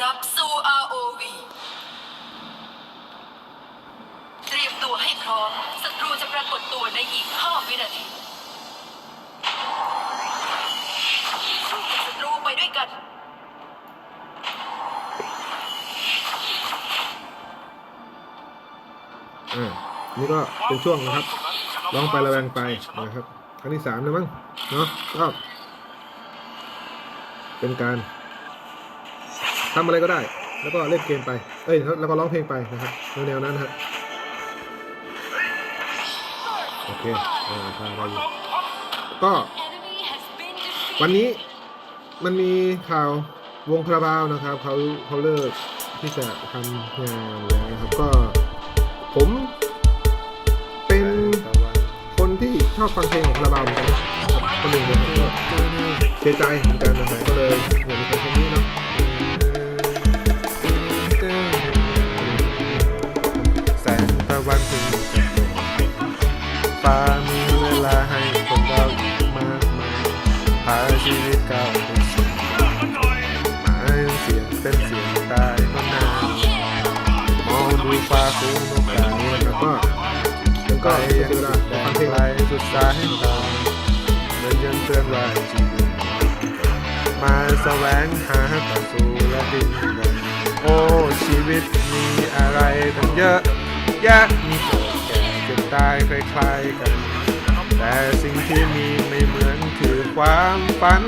รับสู่ ROV เตรียมตัวให้พร้อม ศัตรูจะปรากฏตัวในอีก 5 วินาทีสู้กับศัตรูไปด้วยกัน อ่านี่ก็เป็นช่วงนะครับร้องไประแวงไปนะครับ ครั้งที่สามแล้วมั้ง เนาะก็เป็นการ ทำอะไรก็ได้ แล้วก็เล่นเกมไป เอ้ยแล้วก็ร้องเพลงไปนะครับแนวๆนั้นนะครับโอเคอ่าพาไปอยู่ก็วันนี้มันมีข่าววงคาราบาวนะครับเขาเขาเลิกที่จะทำงานแล้วนะครับก็ผมเป็นคนที่ชอบฟังเพลงของคาราบาวเหมือนกันครับคนหนึ่งเลยก็เสียใจเหมือนกันนะครับก็เลยอยากจะฟังเพลงนี้เนาะ ฟ้ามีเวลาให้คนเราอีกมากมายพาชีวิตเก้าไปสู่หมายเสียงเป็นเสียงตายก็นานมองดูฟ้าสูงนกกาเนี่ยแล้วก็แล้วก็ยังสุดแดงไกลสุดสายตาเหมือนยังเตือนว่าชีวิตมาแสวงหาต่อสู้และดิ้นรนโอ้ชีวิตมีอะไรตั้งเยอะแยะมีเกิดแก่เจ็บ ตายคล้ายๆกัน แต่สิ่งที่มีไม่เหมือนคือความฝัน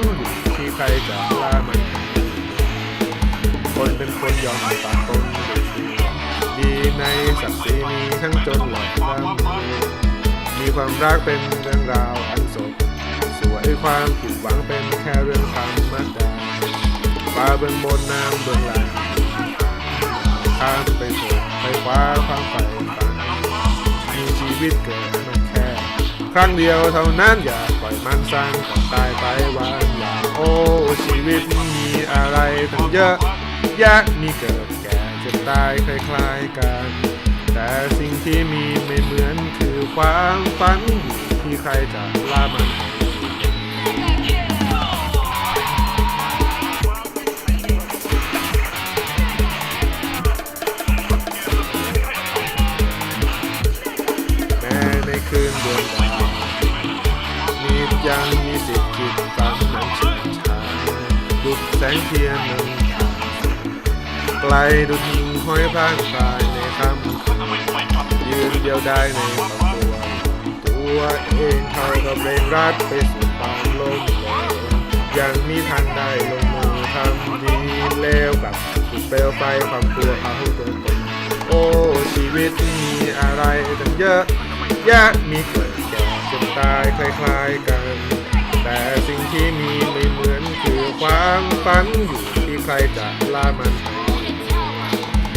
ที่ใครจะล่ามัน คนเป็นคนยอมปากตนดีในศักดิ์ศรีมีทั้งจนหลับร่ำมีความรักเป็นเรื่องราวอันสดสวยความผิดหวังเป็นแค่เรื่องธรรมดาฟ้าเบื้องบนน้ำเบื้องล่างข้ามไปเถิดไปคว้าความใฝ่ วิตเกิดมันแค่ครั้งเดียวเท่านั้นอย่าปล่อยมันสร้างก่อนตายไปวันอย่าโอ้ชีวิตมีอะไรตั้งเยอะแยะมีเกิดแก่เจ็บตายคล้ายๆกัน แต่สิ่งที่มีไม่เหมือนคือความฝันที่ใครจะล่ามัน ดวงดาวมียังมีสิทธิ์คิดฝันนั้นเฉิดฉายดุดแสงเทียนนำทางไกลดุดหิ่งห้อยพร่างพรายในค่ำคืนยืนเดียวได้ในครอบครัวตัวเองเท่ากับเรงรัดไปสู่ความลมเหลวยังมีทันได้ลงมือทำดีเลวกับสุดเปลวไฟความกลัวเอาตัวตนโอ้ชีวิตมีอะไรตั้งเยอะ ยะมีเกิดแก่จ็บตายคล้ายๆกัน แต่สิ่งที่มีไม่เหมือนคือความฝันอยู่ที่ใครจะล่ามันไป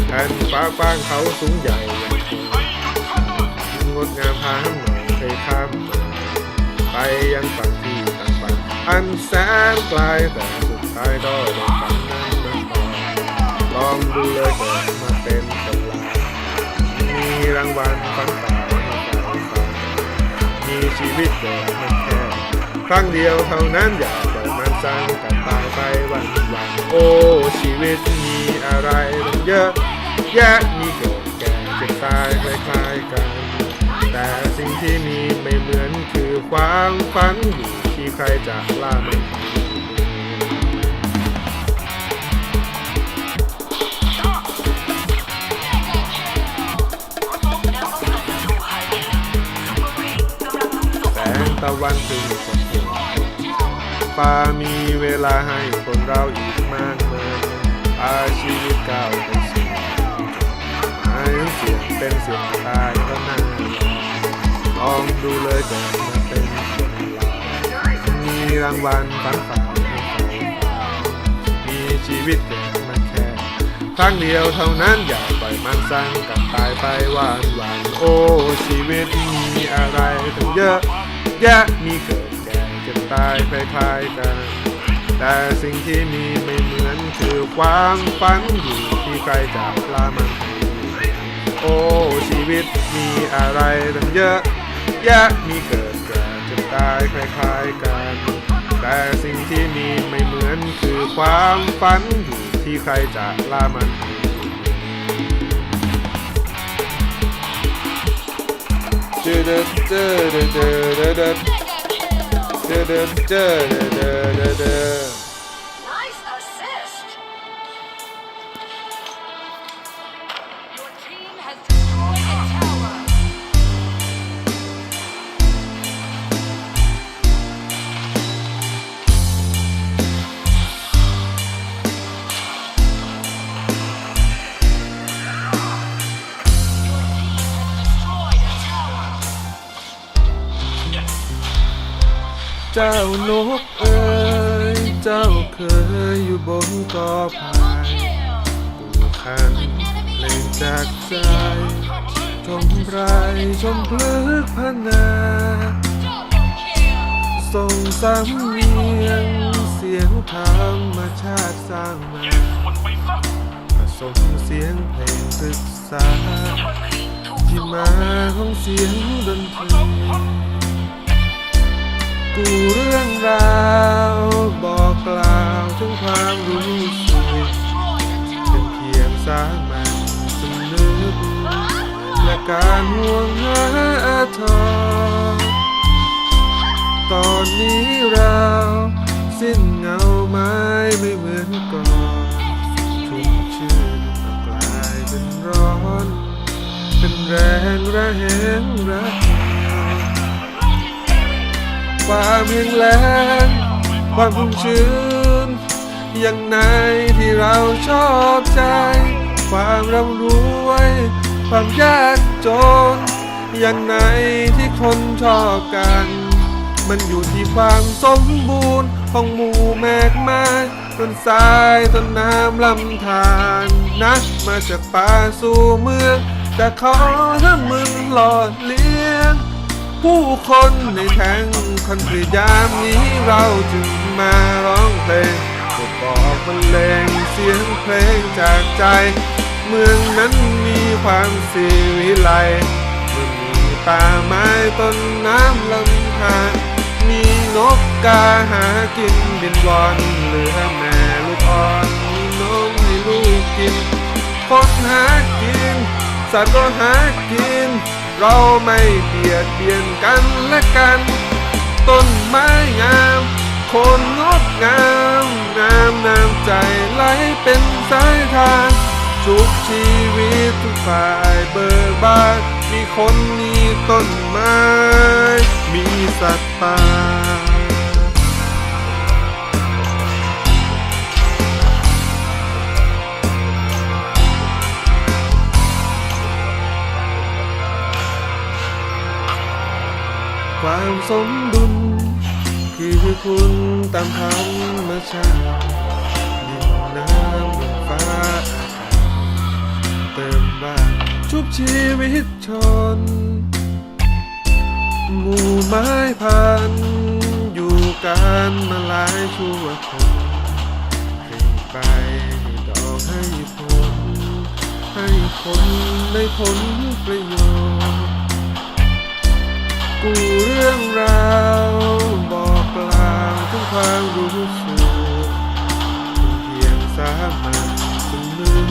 แผ่นฟ้ากว้างเขาสูงใหญ่งดงามพาหน่อยเคยข้ามมาไปยังฝั่งที่ต่างฝันอันแสนไกลแต่สุดท้ายก็ได้ฝันนั้นมันพอลองดูเลยเกิดมาเป็นคนลามีรางวัลฝันตายให้ใจฟัง มีชีวิตเกิดมันแค่ครั้งเดียวเท่านั้นอย่าปล่อยมันสั่งกันตายไปวันวันโอ้ชีวิตมีอะไรมันเยอะแยะมีเกิดแก่เจ็บตายคล้ายๆกัน แต่สิ่งที่มีไม่เหมือนคือความฝันอยู่ที่ใครจะล่ามัน ตะวันถึงจะเห็นฟ้ามีเวลาให้คนเราอีกมากมายพาชีวิตก้าวไปสู่หายเสียงเป็นเสียงตายก็น่าลองดูเลยเกิดมาเป็นคนมีรางวัลฝันฝ่ายให้ใครมีชีวิตเกิดมาแค่ครั้งเดียวเท่านั้นอย่าปล่อยมันสร้างกับตายไปวันวันโอ้ชีวิตมีอะไรตั้งเยอะ แยะมีเกิดแก่เจ็บตายคล้ายๆกัน แต่สิ่งที่มีไม่เหมือนคือความฝันอยู่ที่ใครจะล่ามันโอ้ชีวิตมีอะไรตั้งเยอะ แยะมีเกิดแก่เจ็บตายคล้ายๆกัน แต่สิ่งที่มีไม่เหมือนคือความฝันอยู่ที่ใครจะล่ามัน เเจ้านกเอ๋ยเจ้าเคยอยู่บนกอไผ่ Double kill ผู้คันเล่นจากใจชมไรชมพลึกพนาส่งสำเนียงเสียงธรรมชาติสร้างมาผสมเสียงเพลงศึกษาที่มาของเสียงดนตรี กูเรื่องราว บอกกล่าวถึงความรู้สึกเป็นเพียงสามัญสนึกและการห่วงหาทอตอนนี้เราสิ้นเงาไม้ไม่เหมือนก่อนชุ่มชื่นก็กลายเป็นร้อน เป็นแรงระเหงระ ความแห้งแล้งความชุ่มชื้น อย่างไหนที่เราชอบใจ ความร่ำรวย ความยากจน อย่างไหนที่คนชอบกัน มันอยู่ที่ความสมบูรณ์ของหมู่แมกไม้ต้นทรายต้นน้ำลำธารนะมาจากป่าสู่เมืองแต่ขอถ้ามึงหล่อเลี้ย ผู้คนในแทงคอนกรียามนี้เราจึงมาร้องเพลงก็บอกบรรเลงเสียงเพลงจากใจ เมืองนั้นมีความสีวิไลมื่อมีป่าไม้ต้นน้ำลำธารมีนกกาหากินบินวอนเหลือแม่ลูกอ่อนมีนมให้ลูกกินคนหากิน สัตว์ก็หากิน เราไม่เบียดเบียนกันและกัน ต้นไม้งาม คนงดงามงามน้ำใจไหลเป็นสายทางทุกชีวิตทุกฝ่ายเบิกบานมีคนมีต้นไม้ มีสัตว์ป่า ความสมดุล คือคุณตามธรรมชาติดินน้ำลมฟ้า เติมบ้านชุบชีวิตชน หมู่ไม้พัน อยู่กันมาหลายชั่วคนให้ไปให้ดอกให้ผลให้คนได้ผลประโยชน์ กูเรื่องราวบอกกล่าวถึงความรู้สึกเพียงสามัญสนึก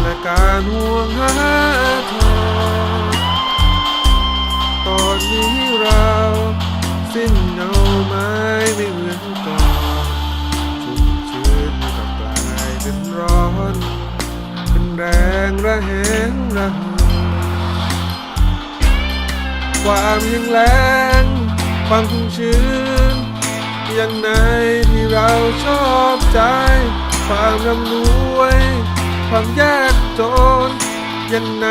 และการห่วงหาทองตอนนี้เราสิ้นเงาไม้ไม่เหมือนก่อนชุ่มชื้นก็กลายเป็นร้อน เป็นแรงระเหงระหย ความแห้งแล้งความชุ่มชื้นอย่างไหนที่เราชอบใจ ความร่ำรวย ความยากจนอย่างไหน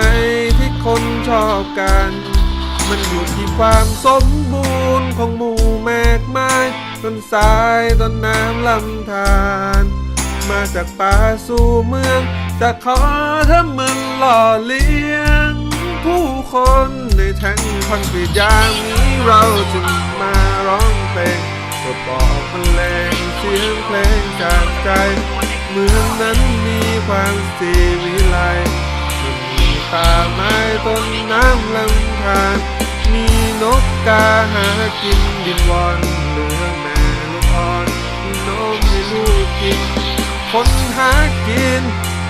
ที่คนชอบกัน มันอยู่ที่ความสมบูรณ์ของหมู่แมกไม้ต้นสายต้นน้ำลำธารมาจากป่าสู่เมือง จะขอถ้ามึงหล่อเลี้ยง ผู้คนในแท่งคอนกรีตยามนี้เราจึงมาร้องเพลงก็บอกบรรเลงเสียงเพลงจากใจ เมืองนั้นมีความสีวิไลมันมีป่าไม้ต้นน้ำลำธารมีนกกาหากินดินวอนเหลือแม่ลูกอ่อนมีนมให้ลูกกิน คนหากิน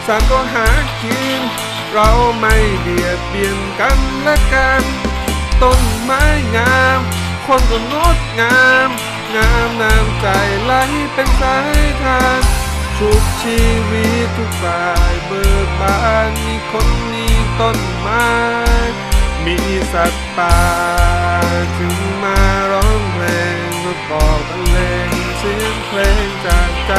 สัตว์ก็หากิน เราไม่เบียด เบี่ยนกันและกัน ต้นไม้งาม คนก็งดงาม งามน้ำใจไหลเป็นสายทานชุกชีวิตทุกฝ่ายเบิกบานมีคนมีต้นไม้ มีสัตว์ป่าถึงมาร้องเพลงก็ต่อบรรเลงเสียงเพลงจากใจ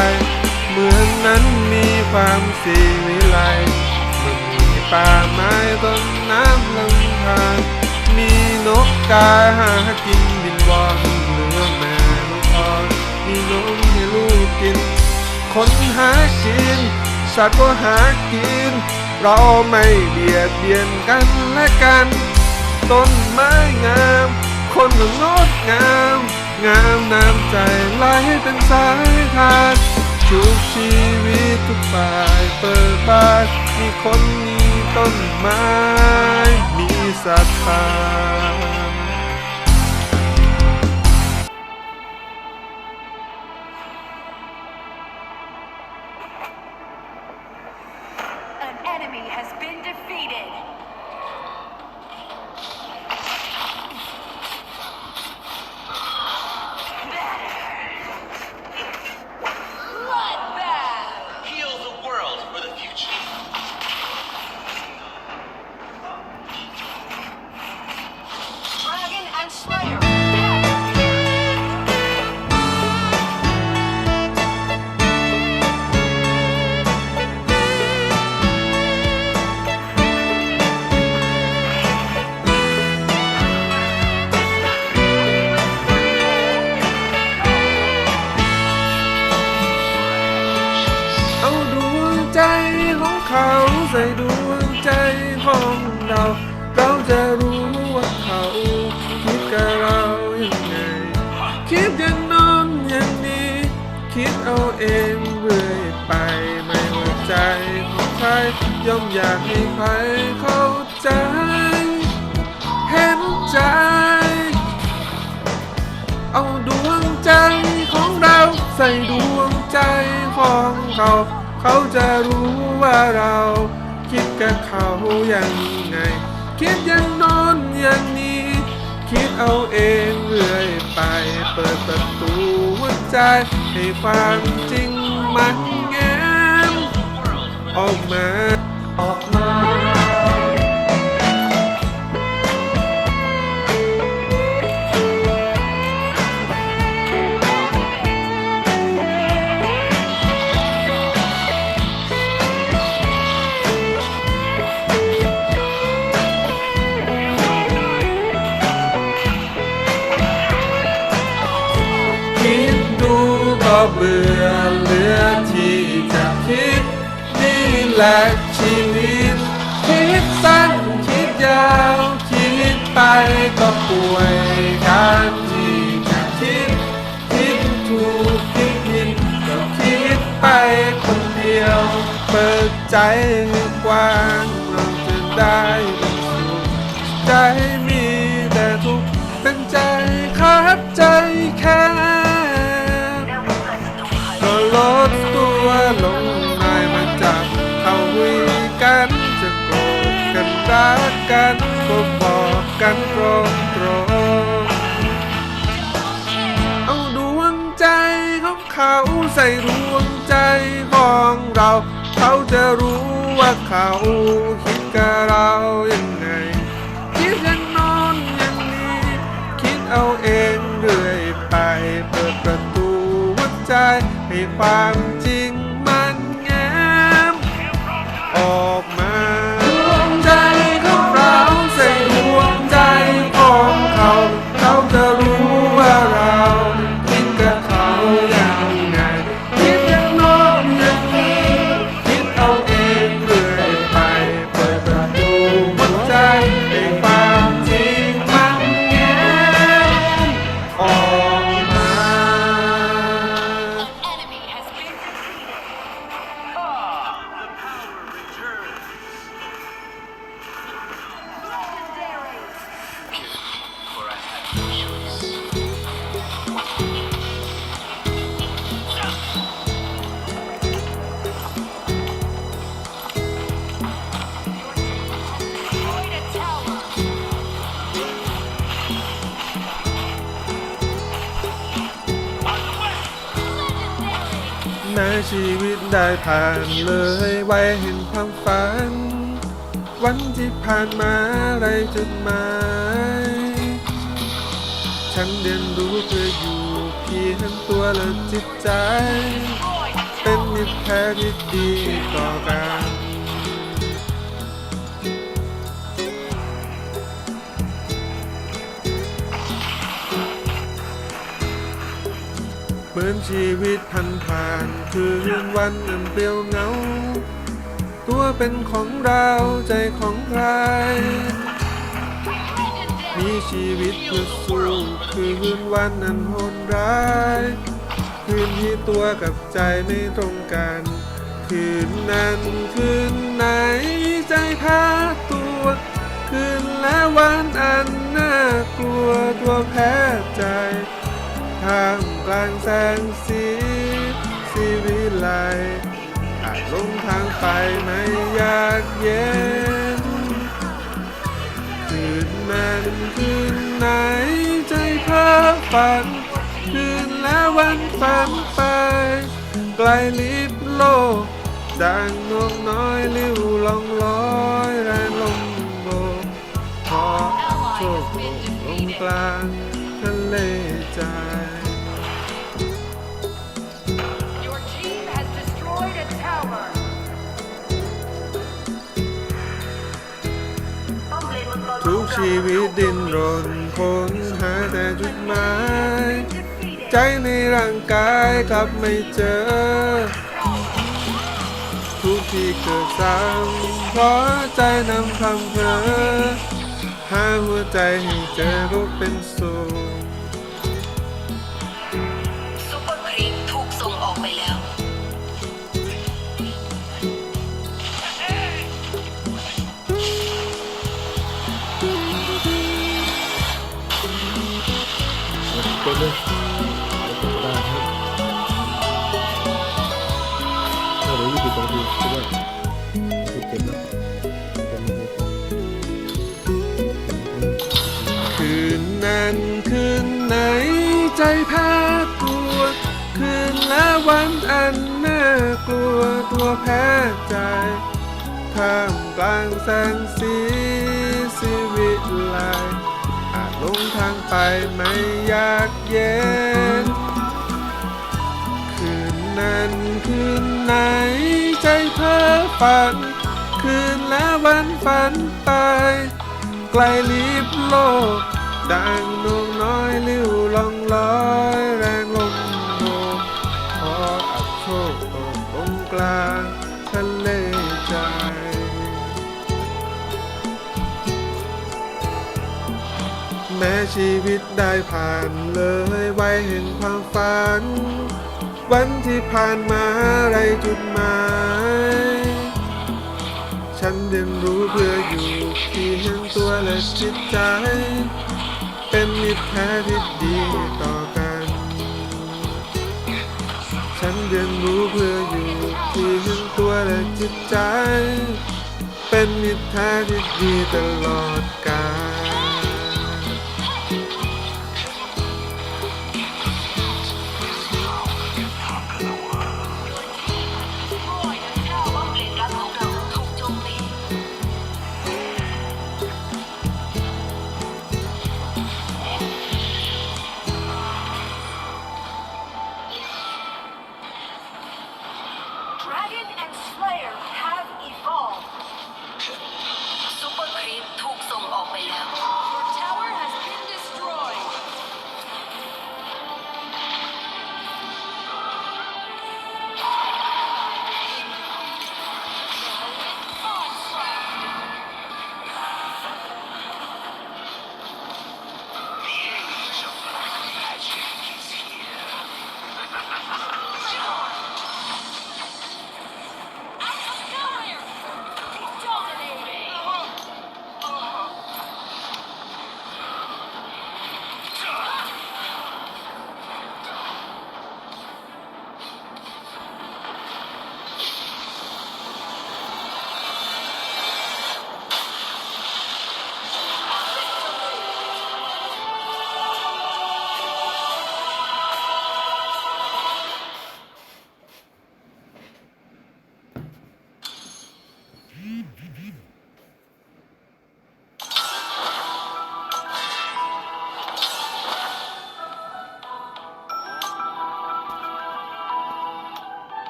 เมืองนั้นมีความสีวิไล ป่าไม้ต้นน้ำลำธารมีนกกาหากินบินวอนเหลือแม่ลูกอ่อนมีนมให้ลูกกิน คนหากิน สัตว์ก็หากิน เราไม่เบียดเบียนกันและกัน ต้นไม้งาม คนก็งดงาม งามน้ำใจไหลเป็นสายทานชุกชีวิตทุกฝ่ายเปิดบานมีคนมี ต้นไม้มีศรัทธา คิดเอาเองเรื่อยไปไม่ว่าใจของใครย่อมอยากให้ใครเข้าใจ เห็นใจ เอาดวงใจของเราใส่ดวงใจของเขา เขาจะรู้ว่าเรา คิดกับเขาอย่างไง คิดย่างนอนอย่าง คิดเอาเองเรื่อยไป เปิดประตูหัวใจ ให้ความจริงมันแง้มออกมา ออกมา เบื่อเหลือที่จะคิด นี่แหละชีวิต คิดสั้นคิดยาวคิดไปก็ป่วยการที่จะคิด คิดถูกคิดผิดก็คิดไปคนเดียว เปิดใจกว้างเราจะได้เป็นสุขใจ กันตรงตรงเอาดวงใจของเขาใส่ดวงใจของเรา เขาจะรู้ว่าเขาคิดกับเรายังไง คิดอย่างนอนอย่างนี้ คิดเอาเองเรื่อยไป เปิดประตูหัวใจให้ความ ได้ผ่านเลยไว้เห็นความฝัน วันที่ผ่านมาไรจุดหมายฉันเรียนรู้เพื่ออยู่เพียงตัวและจิตใจ เป็นมิตรแท้ที่ดีต่อกัน เหมือนชีวิตพันผ่านคืนวันอันเปลี่ยวเหงา ตัวเป็นของเราใจของใคร มีชีวิตเพื่อสู้คืนวันอันโหดร้ายคืนที่ตัวกับใจไม่ตรงกันคืนนั้นคืนไหนใจพาตัว คืนและวันอันน่ากลัวตัวแพ้ใจทาม กลางแสงสีสีวิไลอาจลงทางไปไม่ยากเย็นคืนนั้นคืนไหนใจเพ้อฝัน คืนและวันฝันไป ไกลลิบโลกดังนวงน้อยลิ้วลองลอยแรงลมโบกขอโชคลงกลางทะเลใจ ชีวิตดิ้นรนค้นหาแต่จุดหมาย ใจในร่างกายกลับไม่เจอ ทุกที่เกิดซ้ำเพราะใจนำคำเพ้อหาหัวใจให้เจอก็เป็นสุข กดเลยได้ครับถ้าเรายี่สิบสองทีคิดว่าสิบเจ็ดนะคืนนั้นคืนไหนใจแพ้ตัว คืนและวันอันน่ากลัวตัวแพ้ใจท่ามกลางแสงสี ทางไปไม่อยากเย็น คืนนั้นคืนไหนใจเพ้อฝัน คืนและวันฝันไป ไกลลิบโลกดังนวงน้อยลิ้วลองลอยแรง แม้ชีวิตได้ผ่านเลยไว้เห็นความฝัน วันที่ผ่านมาไรจุดหมาย ฉันเรียนรู้เพื่ออยู่เพียงตัวและจิตใจ เป็นมิตรแท้ที่ดีต่อกัน ฉันเรียนรู้เพื่ออยู่เพียงตัวและจิตใจ เป็นมิตรแท้ที่ดีตลอดกาล ไปแล้ว